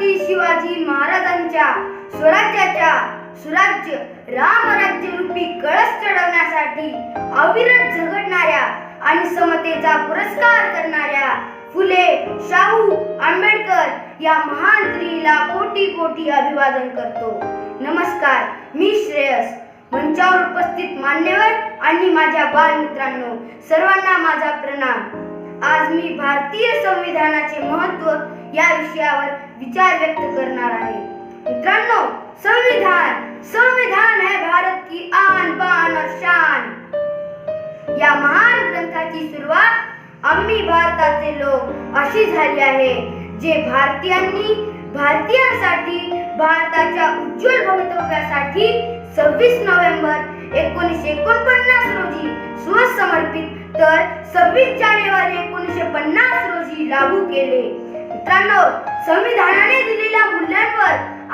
छत्रपती शिवाजी महाराजांच्या स्वराज्याच्या सुराज्य रामराज्य रूपी कळस चढवण्यासाठी अविरत झगडणाऱ्या आणि समतेचा पुरस्कार करणाऱ्या फुले शाहू आंबेडकर या महान स्त्रीला कोटी कोटी अभिवादन करतो. नमस्कार मी श्रेयस. मंचावर उपस्थित मान्यवर आणि माझ्या बालमित्रांनो सर्वांना माझा प्रणाम. आज मी भारतीय संविधानाचे महत्त्व या विषयावर विचार व्यक्त करणार आहे. मित्रांनो संविधान संविधान है भारत की आन बान और शान. या महान ग्रंथाची सुरुवात आम्ही भारताचे लोक अशी झाली आहे जे भारतीयांनी भारतीयांसाठी भारताच्या उज्ज्वल भवितव्यासाठी सव्वीस नोव्हेंबर एकोणीसशे एकोणपन्नास रोजी स्वसमर्पित तर सव्वीस जानेवारी एकोणीसशे पन्नास रोजी लागू केले. मित्रांनो संविधानाने दिलेल्या मूल्यांवर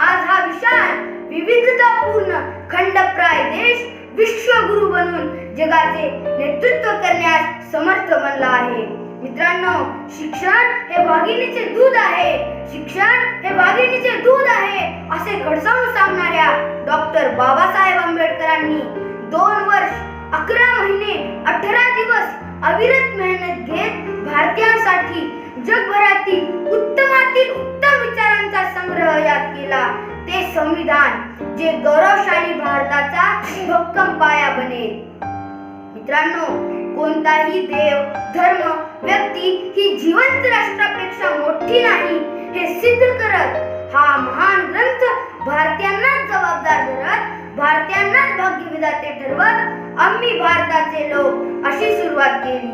आज हा विशाल विविधतापूर्ण खंडप्राय देश विश्वगुरु बनून जगाचे नेतृत्व करण्यास समर्थ बनला आहे. मित्रांनो शिक्षण हे वाघिणीचे दूध आहे. शिक्षण हे वाघिणीचे दूध आहे असे घडसावून सांगणाऱ्या डॉक्टर बाबासाहेब आंबेडकरांनी दोन वर्ष अकरा अविरत मेहनत घेत भारतीयांसाठी जगभरातील उत्तमातील उत्तम विचारांचा संग्रह यात केला. ते संविधान जे गौरवशाली भारताचा भक्कम पाया बनेल. मित्रांनो कोणताही देव धर्म व्यक्ती ही जिवंत राष्ट्रापेक्षा मोठी नाही हे सिद्ध करत हा महान ग्रंथ भारतीयांना जबाबदार धरत भारतीयांनाच भाग्य विधाते ठरवत आम्ही भारताचे लोक अशी सुरुवात केली.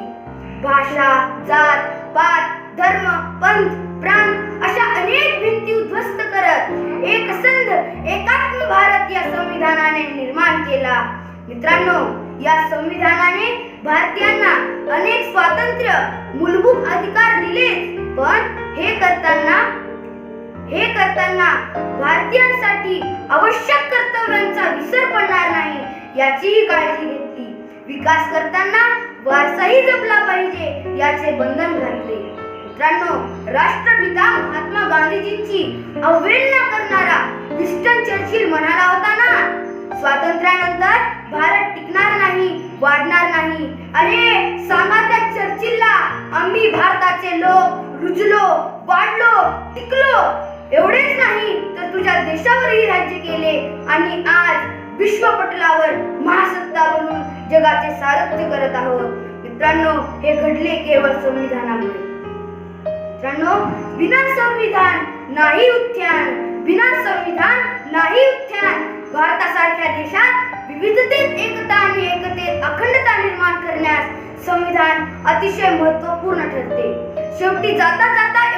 भाषा जात पात धर्म पंथ प्रांत अशा अनेक भिंती उद्ध्वस्त करत एक संध एकात्म भारत या संविधानाने निर्माण केला. मित्रांनो या संविधानाने भारतीयांना अनेक स्वातंत्र्य मूलभूत अधिकार दिले पण हे करताना हे करताना भारतीयांसाठी आवश्यक कर्तव्यांचा विसर पडणार नाही याचीही काळजी घेतली. विकास करताना वारसाही जपला पाहिजे याचे बंधन घातले. मित्रांनो राष्ट्रपिता महात्मा गांधीजींची अवहेलना करणारा विस्टन चर्चिल म्हणाला होता ना स्वातंत्र्यानंतर भारत टिकणार नाही वाढणार नाही. अरे सांगा त्या चर्चिलला आम्ही भारताचे लोक रुजलो वाढलो टिकलो. एवढेच नाही तर तुझ्या देशावरही राज्य केले आणि आज विश्वपटलावर महासत्ता बनून जगाचे सारथ्य करत आहोत. मित्रांनो हे घडले केवळ संविधानामुळे. मित्रांनो बिना संविधान नाही उत्थान बिना संविधान नाही उत्थान भारतासारख्या देशात विविधतेत एकता आणि एकतेत अखंडता निर्माण करण्यास संविधान अतिशय महत्त्वपूर्ण ठरते. शेवटी जाता जाता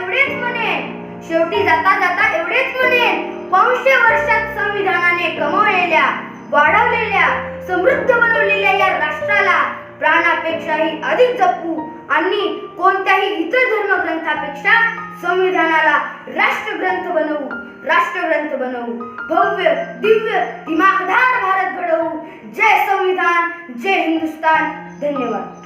शेवटी जाता जाता एवढेच म्हणेन पाचशे वर्षात संविधानाने कमवलेल्या वाढवलेल्या समृद्ध बनवलेल्या या राष्ट्राला प्राणापेक्षाही अधिक जपू आणि कोणत्याही इतर धर्मग्रंथापेक्षा संविधानाला राष्ट्रग्रंथ बनवू राष्ट्रग्रंथ बनवू. भव्य दिव्य दिमागदार भारत घडवू. जय संविधान जय हिंदुस्तान. धन्यवाद.